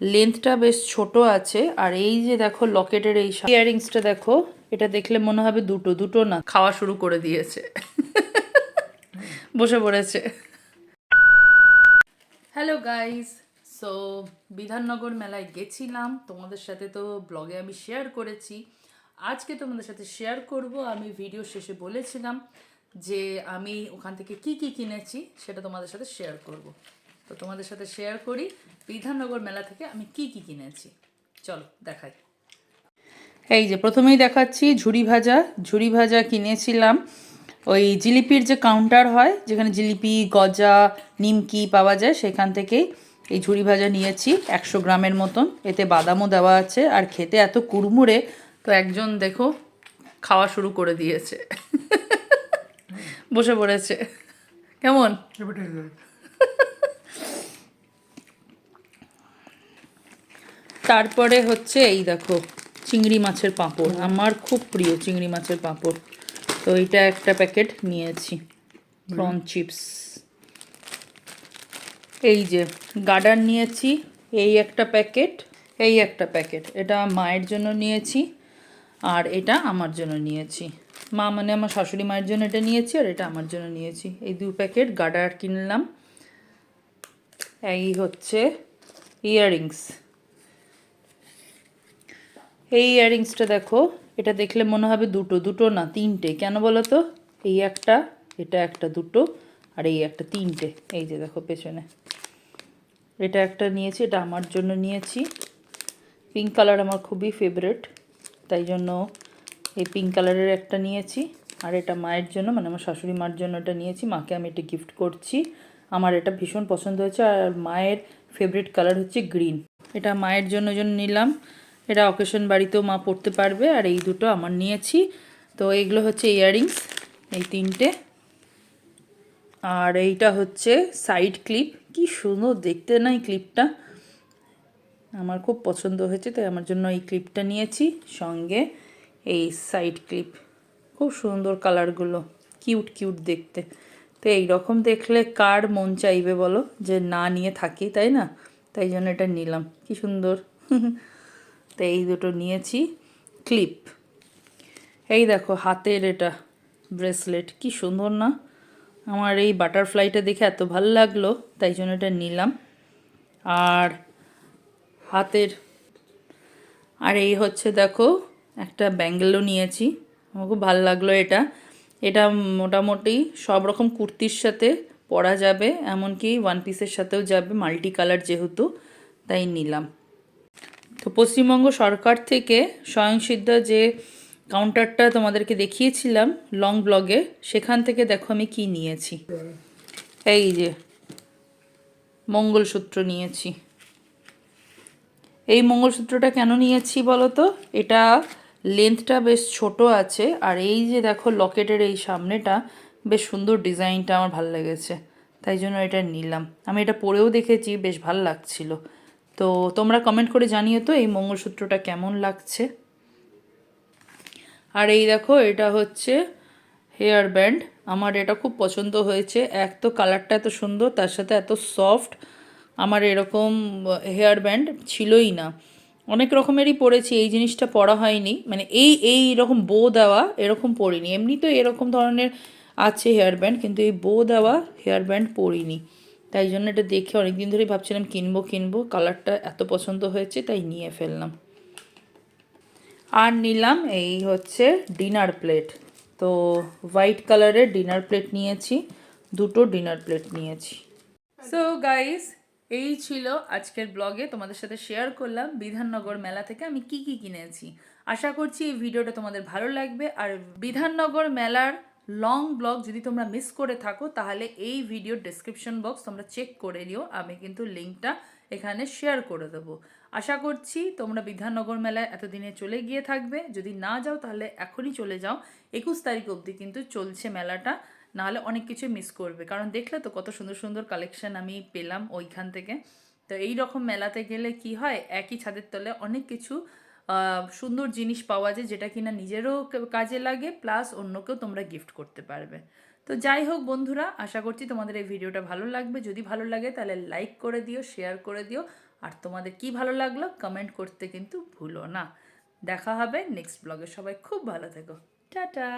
লেন্থটা বেশ ছোট আছে, আর এই যে দেখো লকেটের এই ইয়ারিংসটা দেখো, এটা দেখলে মনে হবে দুটো দুটো না। খাওয়া শুরু করে দিয়েছে। বসে পড়েছে। হ্যালো গাইস সো বিধাননগর মেলায় গেছিলাম, তোমাদের সাথে তো ব্লগে আমি শেয়ার করেছি। আজকে তোমাদের সাথে শেয়ার করব, আমি ভিডিও শেষে বলেছিলাম যে আমি ওখান থেকে কি কি কিনেছি, সেটা তোমাদের সাথে শেয়ার করব। তো তোমাদের সাথে শেয়ার করি। বিধাননগর মেলা থেকে আমি কি কি কিনেছি? চলো, দেখাই। এই যে প্রথমেই দেখাচ্ছি ঝুড়ি ভাজা। ঝুড়ি ভাজা কিনেছিলাম। ওই জিলিপির যে কাউন্টার হয়, যেখানে জিলিপি, গজা, নিমকি পাওয়া যায়, সেখান থেকেই এই ঝুড়ি ভাজা নিয়েছি। একশো গ্রামের মতন। এতে বাদামও দেওয়া আছে। আর খেতে এত কুড়মুড়ে, তো একজন দেখো, খাওয়া শুরু করে দিয়েছে। বসে পড়েছে। কেমন? তারপরে হচ্ছে এই দেখো, চিংড়ি মাছের পাঁপড়। আমার খুব প্রিয় চিংড়ি মাছের পাঁপড়। তো এইটা একটা প্যাকেট নিয়েছি, প্রন চিপস। এই যে, গার্ডার নিয়েছি, এই একটা প্যাকেট, এই একটা প্যাকেট। এটা মায়ের জন্য নিয়েছি, আর এটা আমার জন্য নিয়েছি। মা মানে আমার শাশুড়ি মায়ের জন্য এটা নিয়েছি, আর এটা আমার জন্য নিয়েছি। এই দু প্যাকেট গার্ডার কিনলাম। এই হচ্ছে ইয়াররিংস। এই ইয়াররিংসটা দেখো, এটা দেখলে মনে হবে দুটো দুটো না তিনটে। কেন বলো তো? এই একটা, এটা একটা দুটো, আর এই একটা তিনটে। এই যে দেখো পেছনে। এটা একটা নিয়েছি, এটা আমার জন্য নিয়েছি। পিঙ্ক কালার আমার খুবই ফেভারেট তাই জন্য এই পিঙ্ক কালারের একটা নিয়েছি। আর এটা মায়ের জন্য মানে আমার শাশুড়ি মার জন্য এটা নিয়েছি। মাকে আমি এটা গিফট করছি। আমার এটা ভীষণ পছন্দ হয়েছে, আর মায়ের ফেভারিট কালার হচ্ছে গ্রিন এটা মায়ের জন্য জন্য নিলাম। এটা অকেশন বাড়িতেও মা পড়তে পারবে, আর এই দুটো আমার নিয়েছি। তো এইগুলো হচ্ছে ইয়াররিংস এই তিনটে। আর এইটা হচ্ছে সাইড ক্লিপ কি সুন্দর দেখতে না এই ক্লিপটা আমার খুব পছন্দ হয়েছে, তাই আমার জন্য এই ক্লিপটা নিয়েছি। সঙ্গে এই সাইড ক্লিপ খুব সুন্দর কালারগুলো কিউট কিউট দেখতে। তো এই রকম দেখলে কার মন চাইবে বলো? যে না নিয়ে থাকি, তাই না? তাই জন্য এটা নিলাম। কি সুন্দর। তো এই দুটো নিয়েছি। ক্লিপ। এই দেখো, হাতের এটা ব্রেসলেট, কি সুন্দর না? আমার এই বাটারফ্লাইটা দেখে এত ভালো লাগল, তাই জন্য এটা নিলাম। আর হাতের, আর এই হচ্ছে দেখো, একটা ব্যাঙ্গেলও নিয়েছি। আমার খুব ভালো লাগল এটা। এটা মোটামুটি সব রকম কুর্তির সাথে পরা যাবে, এমনকি ওয়ান পিসের সাথেও যাবে মাল্টি কালার যেহেতু, তাই নিলাম। তো পশ্চিমবঙ্গ সরকার থেকে স্বয়ংসিদ্ধ যে কাউন্টারটা তোমাদেরকে দেখিয়েছিলাম লং ব্লগে সেখান থেকে দেখো আমি কি নিয়েছি। এই যে, মঙ্গলসূত্র নিয়েছি। এই মঙ্গলসূত্রটা কেন নিয়েছি বলো তো এটা লেন্থটা বেশ ছোট আছে, আর এই যে দেখো লকেটের এই সামনেটা, বেশ সুন্দর ডিজাইনটা আমার ভালো লেগেছে। তাই জন্য এটা নিলাম। আমি এটা পরেও দেখেছি, বেশ ভালো লাগছিল। তো তোমরা কমেন্ট করে জানিও তো এই মঙ্গলসূত্রটা কেমন লাগছে। আর এই দেখো, এটা হচ্ছে হেয়ার ব্যান্ড আমার এটা খুব পছন্দ হয়েছে। এক তো কালারটা এত সুন্দর, তার সাথে এত সফট আমার এরকম হেয়ার ব্যান্ড ছিলই না। অনেক রকমেরই পরেছি এই জিনিসটা পরা হয়নি। মানে এই এই রকম বো দেওয়া এরকম পরিনি এমনি তো এরকম ধরনের আছে হেয়ার ব্যান্ড কিন্তু এই বো দেওয়া হেয়ার ব্যান্ড পরিনি তাই জন্য এটা দেখে অনেক দিন ধরেই ভাবছিলাম কিনবো কিনবো। কালারটা এত পছন্দ হয়েছে, তাই নিয়ে ফেললাম। আর নিলাম এই হচ্ছে ডিনার প্লেট। তো হোয়াইট কালারের ডিনার প্লেট নিয়েছি, দুটো ডিনার প্লেট নিয়েছি। সো গাইস এই ছিল আজকের ব্লগে। তোমাদের সাথে শেয়ার করলাম বিধাননগর মেলা থেকে আমি কি কি কিনেছি। আশা করছি এই ভিডিওটা তোমাদের ভালো লাগবে। আর বিধাননগর মেলার লং ব্লগ যদি তোমরা মিস করে থাকো, তাহলে এই ভিডিওর ডেসক্রিপশন বক্স তোমরা চেক করে নিও, আমি কিন্তু লিঙ্কটা এখানে শেয়ার করে দেবো। আশা করছি তোমরা বিধাননগর মেলায় এতদিনে চলে গিয়ে থাকবে। যদি না যাও, তাহলে এখনই চলে যাও। একুশ তারিখ অবধি কিন্তু চলছে মেলাটা, নাহলে অনেক কিছু মিস করবে। কারণ দেখলে তো কত সুন্দর সুন্দর কালেকশন আমি পেলাম ওইখান থেকে। তো এই রকম মেলাতে গেলে কি হয়? একই ছাদের তলে অনেক কিছু সুন্দর জিনিস পাওয়া যায় যেটা কিনা নিজেরও কাজে লাগে প্লাস অন্যকেও তোমরা গিফট করতে পারবে। তো যাই হোক বন্ধুরা, আশা করছি তোমাদের এই ভিডিওটা ভালো লাগবে। যদি ভালো লাগে তাহলে লাইক করে দিও শেয়ার করে দিও। আর তোমাদের কি ভালো লাগল কমেন্ট করতে কিন্তু ভুলো না। দেখা হবে নেক্সট ব্লগে সবাই খুব ভালো থেকো। টাটা!